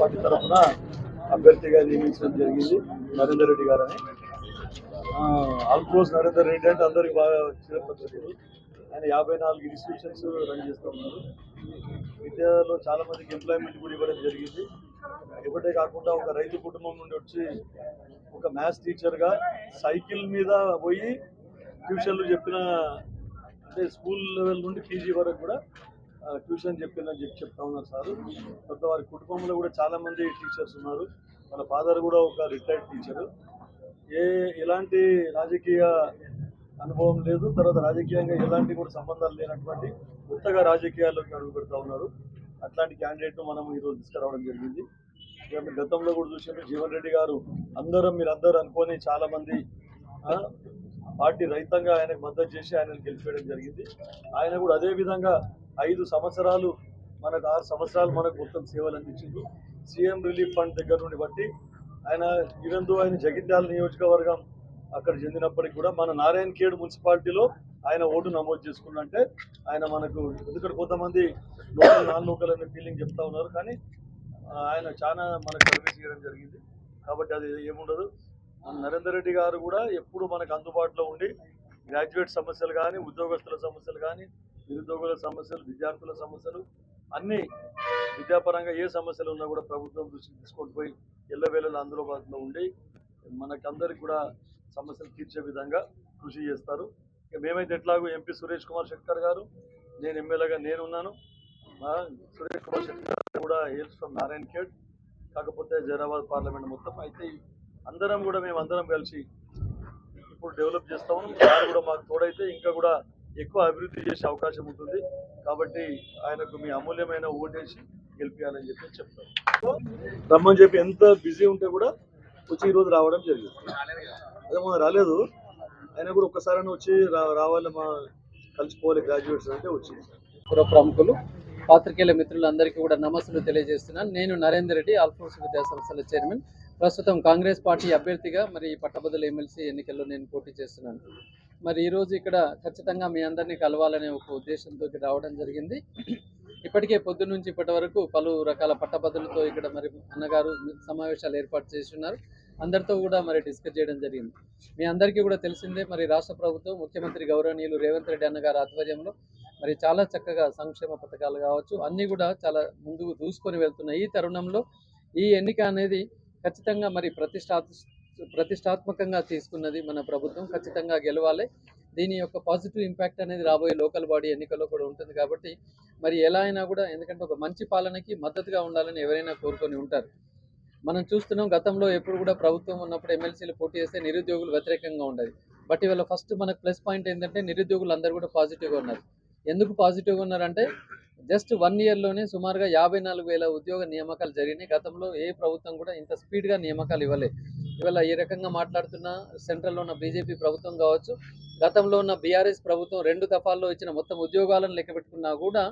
Party తరఫున అభ్యర్థిగా నియమించడం జరిగింది నరేందర్ రెడ్డి గారని. ఆల్మోస్ట్ నరేందర్ రెడ్డి అంటే అందరికి బాగా చిరపరిచితుడు ఆయన యాభై నాలుగు ఇన్స్టిట్యూషన్స్ రన్ చేస్తూ ఉన్నారు. విద్యలో చాలా మందికి ఎంప్లాయ్మెంట్ కూడా ఇవ్వడం జరిగింది. ఇవ్వటే కాకుండా ఒక రైతు కుటుంబం నుండి వచ్చి ఒక మ్యాథ్స్ టీచర్గా సైకిల్ మీద పోయి ట్యూషన్లు చెప్పిన అంటే స్కూల్ లెవెల్ నుండి పీజీ వరకు కూడా ట్యూషన్ చెప్పిందని చెప్పి చెప్తా ఉన్నారు సార్. కొంత వారి కుటుంబంలో కూడా చాలా మంది టీచర్స్ ఉన్నారు. వాళ్ళ ఫాదర్ కూడా ఒక రిటైర్డ్ టీచరు. ఏ ఎలాంటి రాజకీయ అనుభవం లేదు. తర్వాత రాజకీయంగా ఎలాంటి కూడా సంబంధాలు లేనటువంటి కొత్తగా రాజకీయాల్లోకి అడుగు పెడతా ఉన్నారు. అట్లాంటి క్యాండిడేట్ను మనం ఈరోజు తీసుకురావడం జరిగింది. గతంలో కూడా చూసారు జీవన్ రెడ్డి గారు అందరం మీరు అందరూ అనుకొని చాలా మంది పార్టీ రైతంగా ఆయనకు మద్దతు చేసి ఆయనను గెలిపేయడం జరిగింది. ఆయన కూడా అదే విధంగా ఐదు సంవత్సరాలు మనకు ఆరు సంవత్సరాలు మనకు మొత్తం సేవలు అందించింది సీఎం రిలీఫ్ ఫండ్ దగ్గర నుండి బట్టి ఆయన ఈవెన్ దో ఆయన జగిత్యాల నియోజకవర్గం అక్కడ చెందినప్పటికీ కూడా మన నారాయణ ఖేడ్ మున్సిపాలిటీలో ఆయన ఓటు నమోదు చేసుకున్నంటే ఆయన మనకు ఎందుకంటే కొంతమంది లోకల్ నాన్ లోకల్ అనే ఫీలింగ్ చెప్తా ఉన్నారు. కానీ ఆయన చాలా మనకు సర్వీస్ చేయడం జరిగింది. కాబట్టి అది ఏముండదు. మన నరేందర్ రెడ్డి గారు కూడా ఎప్పుడు మనకు అందుబాటులో ఉండి గ్రాడ్యుయేట్ సమస్యలు కానీ ఉద్యోగస్తుల సమస్యలు కానీ నిరుద్యోగుల సమస్యలు విద్యార్థుల సమస్యలు అన్నీ విద్యాపరంగా ఏ సమస్యలు ఉన్నా కూడా ప్రభుత్వం దృష్టికి తీసుకొని పోయి ఎల్లవేళలు అందుబాటులో ఉండి మనకందరికి కూడా సమస్యలు తీర్చే విధంగా కృషి చేస్తారు. ఇక మేమైతే ఎట్లాగో ఎంపీ సురేష్ కుమార్ శెట్కర్ గారు నేను ఎమ్మెల్యేగా నేను ఉన్నాను సురేష్ కుమార్ శెట్కర్ కూడా హెల్స్ ఫ్రమ్ నారాయణ్ ఖేడ్ కాకపోతే జైరాబాద్ పార్లమెంట్ మొత్తం. అయితే అందరం కూడా మేము అందరం కలిసి ఇప్పుడు డెవలప్ చేస్తాము కూడా మాకు తోడైతే ఇంకా కూడా ఎక్కువ అభివృద్ధి చేసే అవకాశం ఉంటుంది. కాబట్టి ఆయనకు మీ అమూల్యమైన ఓటేసి గెలిపించాలని చెప్పి చెప్తాను. రమ్మని చెప్పి ఎంత బిజీ ఉంటే కూడా వచ్చి ఈరోజు రావడం జరిగింది. అదే మొన్న రాలేదు. ఆయన కూడా ఒక్కసారి వచ్చి రావాలి మా కలిసిపోవాలి గ్రాడ్యుయేట్స్ అంటే వచ్చింది. పుర ప్రముఖులు పాత్రికేయుల మిత్రులందరికీ కూడా నమస్సులు తెలియజేస్తున్నాను. నేను నరేందర్ రెడ్డి ఆల్ఫోర్స్ విద్యా సంస్థల చైర్మన్. ప్రస్తుతం కాంగ్రెస్ పార్టీ అభ్యర్థిగా మరి పట్టభద్రుల ఎమ్మెల్సీ ఎన్నికల్లో నేను పోటీ చేస్తున్నాను. మరి ఈరోజు ఇక్కడ ఖచ్చితంగా మీ అందరినీ కలవాలనే ఒక ఉద్దేశంతో ఇక్కడ రావడం జరిగింది. ఇప్పటికే పొద్దు నుంచి ఇప్పటి వరకు పలు రకాల పట్టభద్రులతో ఇక్కడ మరి అన్నగారు సమావేశాలు ఏర్పాటు చేసి ఉన్నారు. అందరితో కూడా మరి డిస్కస్ చేయడం జరిగింది. మీ అందరికీ కూడా తెలిసిందే మరి రాష్ట్ర ప్రభుత్వం ముఖ్యమంత్రి గౌరవనీయులు రేవంత్ రెడ్డి అన్నగారి ఆధ్వర్యంలో మరి చాలా చక్కగా సంక్షేమ పథకాలు కావచ్చు అన్నీ కూడా చాలా ముందుకు దూసుకొని వెళ్తున్నాయి. ఈ తరుణంలో ఈ ఎన్నిక అనేది ఖచ్చితంగా మరి ప్రతిష్టాత్ ప్రతిష్టాత్మకంగా తీసుకున్నది మన ప్రభుత్వం. ఖచ్చితంగా గెలవాలి. దీని యొక్క పాజిటివ్ ఇంపాక్ట్ అనేది రాబోయే లోకల్ బాడీ ఎన్నికల్లో కూడా ఉంటుంది కాబట్టి మరి ఎలా అయినా కూడా ఎందుకంటే ఒక మంచి పాలనకి మద్దతుగా ఉండాలని ఎవరైనా కోరుకొని ఉంటారు. మనం చూస్తున్నాం గతంలో ఎప్పుడు కూడా ప్రభుత్వం ఉన్నప్పుడు ఎమ్మెల్సీలు పోటీ చేస్తే నిరుద్యోగులు వ్యతిరేకంగా ఉండేది. బట్ ఇవాళ ఫస్ట్ మనకు ప్లస్ పాయింట్ ఏంటంటే నిరుద్యోగులు అందరూ కూడా పాజిటివ్గా ఉన్నారు. ఎందుకు పాజిటివ్గా ఉన్నారంటే జస్ట్ వన్ ఇయర్లోనే సుమారుగా యాభై నాలుగు వేల ఉద్యోగ నియామకాలు జరిగినాయి. గతంలో ఏ ప్రభుత్వం కూడా ఇంత స్పీడ్గా నియామకాలు ఇవ్వలేదు ఇవాళ ఈ రకంగా మాట్లాడుతున్న సెంట్రల్లో ఉన్న బీజేపీ ప్రభుత్వం కావచ్చు గతంలో ఉన్న బీఆర్ఎస్ ప్రభుత్వం రెండు దఫాల్లో ఇచ్చిన మొత్తం ఉద్యోగాలను లెక్క పెట్టుకున్నా కూడా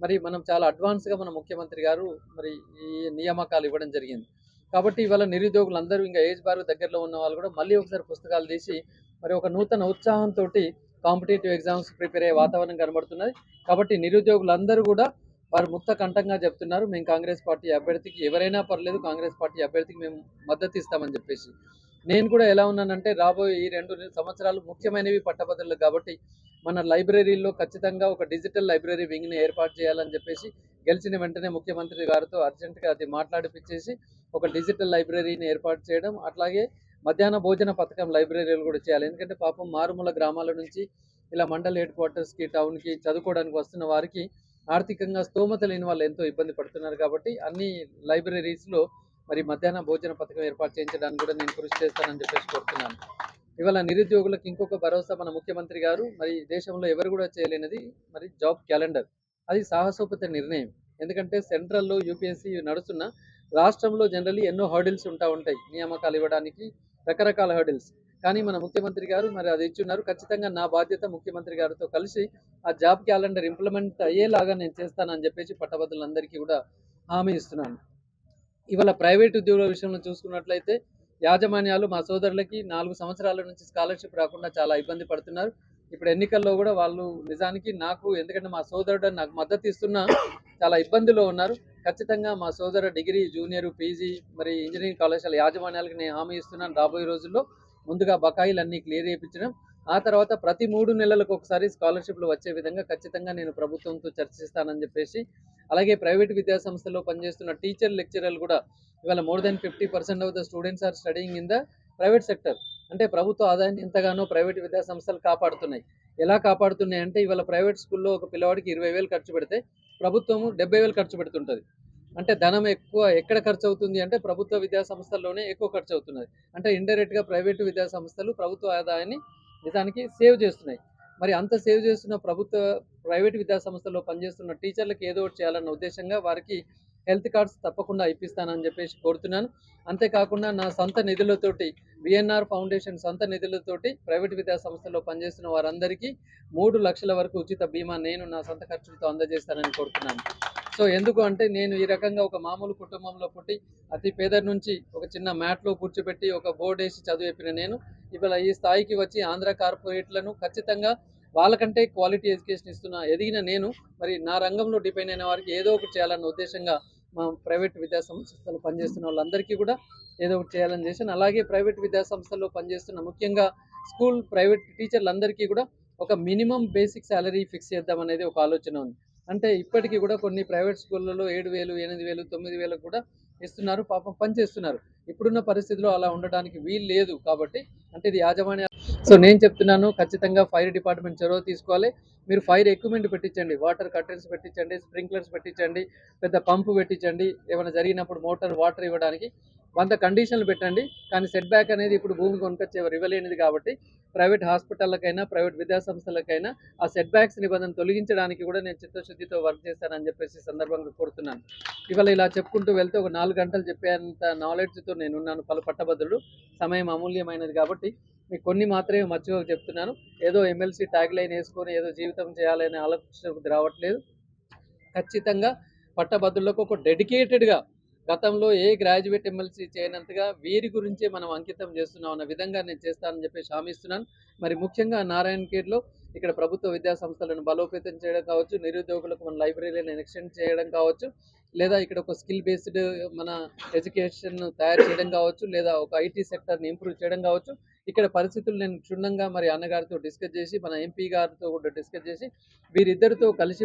మరి మనం చాలా అడ్వాన్స్గా మన ముఖ్యమంత్రి గారు మరి ఈ నియామకాలు ఇవ్వడం జరిగింది. కాబట్టి ఇవాళ నిరుద్యోగులు అందరూ ఇంకా ఏజ్ బార్ దగ్గరలో ఉన్న వాళ్ళు కూడా మళ్ళీ ఒకసారి పుస్తకాలు తీసి మరి ఒక నూతన ఉత్సాహంతో కాంపిటేటివ్ ఎగ్జామ్స్ ప్రిపేర్ అయ్యే వాతావరణం కనబడుతున్నది. కాబట్టి నిరుద్యోగులందరూ కూడా వారు ముక్త కంఠంగా చెప్తున్నారు మేము కాంగ్రెస్ పార్టీ అభ్యర్థికి ఎవరైనా పర్లేదు కాంగ్రెస్ పార్టీ అభ్యర్థికి మేము మద్దతు ఇస్తామని చెప్పేసి. నేను కూడా ఎలా ఉన్నానంటే రాబోయే ఈ రెండు సంవత్సరాలు ముఖ్యమైనవి పట్టభద్రులు కాబట్టి మన లైబ్రరీలో ఖచ్చితంగా ఒక డిజిటల్ లైబ్రరీ వింగ్ని ఏర్పాటు చేయాలని చెప్పేసి గెలిచిన వెంటనే ముఖ్యమంత్రి గారితో అర్జెంటుగా అది మాట్లాడిపించేసి ఒక డిజిటల్ లైబ్రరీని ఏర్పాటు చేయడం అట్లాగే మధ్యాహ్న భోజన పథకం లైబ్రరీలు కూడా చేయాలి. ఎందుకంటే పాపం మారుమూల గ్రామాల నుంచి ఇలా మండల్ హెడ్ క్వార్టర్స్కి టౌన్కి చదువుకోవడానికి వస్తున్న వారికి ఆర్థికంగా స్తోమత లేని వాళ్ళు ఎంతో ఇబ్బంది పడుతున్నారు కాబట్టి అన్ని లైబ్రరీస్లో మరి మధ్యాహ్న భోజన పథకం ఏర్పాటు చేయించడానికి కూడా నేను కృషి చేస్తానని చెప్పేసి కోరుతున్నాను. ఇవాళ నిరుద్యోగులకు ఇంకొక భరోసా మన ముఖ్యమంత్రి గారు మరి దేశంలో ఎవరు కూడా చేయలేనిది మరి జాబ్ క్యాలెండర్. అది సాహసోపత నిర్ణయం. ఎందుకంటే సెంట్రల్లో యూపీఎస్సీ నడుస్తున్న రాష్ట్రంలో జనరల్లీ ఎన్నో హర్డిల్స్ ఉంటా ఉంటాయి. నియామకాలు ఇవ్వడానికి రకరకాల హర్డిల్స్ కానీ మన ముఖ్యమంత్రి గారు మరి అది ఇచ్చున్నారు. ఖచ్చితంగా నా బాధ్యత ముఖ్యమంత్రి గారితో కలిసి ఆ జాబ్ క్యాలెండర్ ఇంప్లిమెంట్ అయ్యేలాగా నేను చేస్తానని చెప్పేసి పట్టభద్రులందరికీ కూడా హామీ ఇస్తున్నాను. ఇవాళ ప్రైవేట్ ఉద్యోగుల విషయంలో చూసుకున్నట్లయితే యాజమాన్యాలు మా సోదరులకి నాలుగు సంవత్సరాల నుంచి స్కాలర్షిప్ రాకుండా చాలా ఇబ్బంది పడుతున్నారు. ఇప్పుడు ఎన్నికల్లో కూడా వాళ్ళు నిజానికి నాకు ఎందుకంటే మా సోదరుడు నాకు మద్దతు ఇస్తున్నా చాలా ఇబ్బందిలో ఉన్నారు. ఖచ్చితంగా మా సోదరు డిగ్రీ జూనియర్ పీజీ మరి ఇంజనీరింగ్ కళాశాల యాజమాన్యాలకు నేను హామీ ఇస్తున్నాను రాబోయే రోజుల్లో. ముందుగా బకాయిలన్నీ క్లియర్ చేయించడం ఆ తర్వాత ప్రతి మూడు నెలలకు ఒకసారి స్కాలర్షిప్లు వచ్చే విధంగా ఖచ్చితంగా నేను ప్రభుత్వంతో చర్చిస్తానని చెప్పేసి అలాగే ప్రైవేట్ విద్యాసంస్థలో పనిచేస్తున్న టీచర్ లెక్చరర్లు కూడా ఇవాళ more than fifty percent of the students are studying in the private sector. అంటే ప్రభుత్వ ఆదాయాన్ని ఎంతగానో ప్రైవేట్ విద్యా సంస్థలు కాపాడుతున్నాయి. ఎలా కాపాడుతున్నాయి అంటే ఇవాళ ప్రైవేట్ స్కూల్లో ఒక పిల్లవాడికి ఇరవై వేలు ఖర్చు పెడితే ప్రభుత్వము డెబ్బై వేలు ఖర్చు పెడుతుంటుంది. అంటే ధనం ఎక్కువ ఎక్కడ ఖర్చు అవుతుంది అంటే ప్రభుత్వ విద్యా సంస్థల్లోనే ఎక్కువ ఖర్చు అవుతున్నది అంటే ఇండైరెక్ట్గా ప్రైవేటు విద్యా సంస్థలు ప్రభుత్వ ఆదాయాన్ని నిజానికి సేవ్ చేస్తున్నాయి. మరి అంత సేవ్ చేస్తున్న ప్రభుత్వ ప్రైవేట్ విద్యా సంస్థల్లో పనిచేస్తున్న టీచర్లకు ఏదో ఒకటి చేయాలన్న ఉద్దేశంగా వారికి హెల్త్ కార్డ్స్ తప్పకుండా ఇప్పిస్తానని చెప్పేసి కోరుతున్నాను. అంతేకాకుండా నా సొంత నిధులతోటి విఎన్ఆర్ ఫౌండేషన్ సొంత నిధులతోటి ప్రైవేట్ విద్యా సంస్థల్లో పనిచేస్తున్న వారందరికీ మూడు లక్షల వరకు ఉచిత బీమా నేను నా సొంత ఖర్చులతో అందజేస్తానని కోరుతున్నాను. సో ఎందుకు అంటే నేను ఈ రకంగా ఒక మామూలు కుటుంబంలో పుట్టి అతి పేద నుంచి ఒక చిన్న మ్యాట్లో కూర్చోబెట్టి ఒక బోర్డు వేసి చదివేపిన నేను ఇవాళ ఈ స్థాయికి వచ్చి ఆంధ్ర కార్పొరేట్లను ఖచ్చితంగా వాళ్ళకంటే క్వాలిటీ ఎడ్యుకేషన్ ఇస్తున్న ఎదిగిన నేను మరి నా రంగంలో డిపెండ్ అయిన వారికి ఏదో ఒకటి చేయాలన్న ఉద్దేశంగా మా ప్రైవేట్ విద్యా సంస్థలు పనిచేస్తున్న వాళ్ళందరికీ కూడా ఏదో ఒకటి చేయాలని చేశాను. అలాగే ప్రైవేట్ విద్యా సంస్థల్లో పనిచేస్తున్న ముఖ్యంగా స్కూల్ ప్రైవేట్ టీచర్లందరికీ కూడా ఒక మినిమం బేసిక్ శాలరీ ఫిక్స్ చేద్దాం అనేది ఒక ఆలోచన ఉంది. అంటే ఇప్పటికీ కూడా కొన్ని ప్రైవేట్ స్కూళ్ళలో ఏడు వేలు ఎనిమిది వేలు తొమ్మిది వేలకు కూడా ఇస్తున్నారు. పాపం పనిచేస్తున్నారు ఇప్పుడున్న పరిస్థితిలో అలా ఉండడానికి వీలు లేదు కాబట్టి అంటే ఇది యాజమాన్య సో నేను చెప్తున్నాను ఖచ్చితంగా ఫైర్ డిపార్ట్మెంట్ చొరవ తీసుకోవాలి. మీరు ఫైర్ ఎక్విప్మెంట్ పెట్టించండి వాటర్ కర్టెన్స్ పెట్టించండి స్ప్రింక్లర్స్ పెట్టించండి పెద్ద పంపు పెట్టించండి. ఏమైనా జరిగినప్పుడు మోటార్ వాటర్ ఇవ్వడానికి వంద కండిషన్లు పెట్టండి. కానీ సెట్ బ్యాక్ అనేది ఇప్పుడు భూమి కొనుకొచ్చే ఇవ్వలేనిది కాబట్టి ప్రైవేట్ హాస్పిటళ్ళకైనా ప్రైవేట్ విద్యా సంస్థలకైనా ఆ సెట్ బ్యాక్స్ నిబంధన తొలగించడానికి కూడా నేను చిత్తశుద్ధితో వర్క్ చేస్తానని చెప్పేసి సందర్భంగా కోరుతున్నాను. ఇవాళ ఇలా చెప్పుకుంటూ వెళ్తే ఒక నాలుగు గంటలు చెప్పేంత నాలెడ్జ్తో నేను ఉన్నాను పలు పట్టభద్రుడు సమయం అమూల్యమైనది కాబట్టి మీకు కొన్ని మాత్రమే మర్చిపోక చెప్తున్నాను. ఏదో ఎమ్మెల్సీ ట్యాగ్ లైన్ వేసుకొని ఏదో జీవితం చేయాలనే ఆలోచనకు రావట్లేదు. ఖచ్చితంగా పట్టభద్రులకు ఒక డెడికేటెడ్గా గతంలో ఏ గ్రాడ్యుయేట్ ఎమ్మెల్సీ చేయనంతగా వీరి గురించే మనం అంకితం చేస్తున్నాం అన్న విధంగా నేను చేస్తానని చెప్పేసి హామీస్తున్నాను. మరి ముఖ్యంగా నారాయణ ఖేడ్లో ఇక్కడ ప్రభుత్వ విద్యా సంస్థలను బలోపేతం చేయడం కావచ్చు నిరుద్యోగులకు మన లైబ్రరీలను ఎక్స్టెండ్ చేయడం కావచ్చు లేదా ఇక్కడ ఒక స్కిల్ బేస్డ్ మన ఎడ్యుకేషన్ తయారు చేయడం కావచ్చు లేదా ఒక ఐటీ సెక్టర్ని ఇంప్రూవ్ చేయడం కావచ్చు. ఇక్కడ పరిస్థితులు నేను క్షుణ్ణంగా మరి అన్నగారితో డిస్కస్ చేసి మన ఎంపీ గారితో కూడా డిస్కస్ చేసి వీరిద్దరితో కలిసి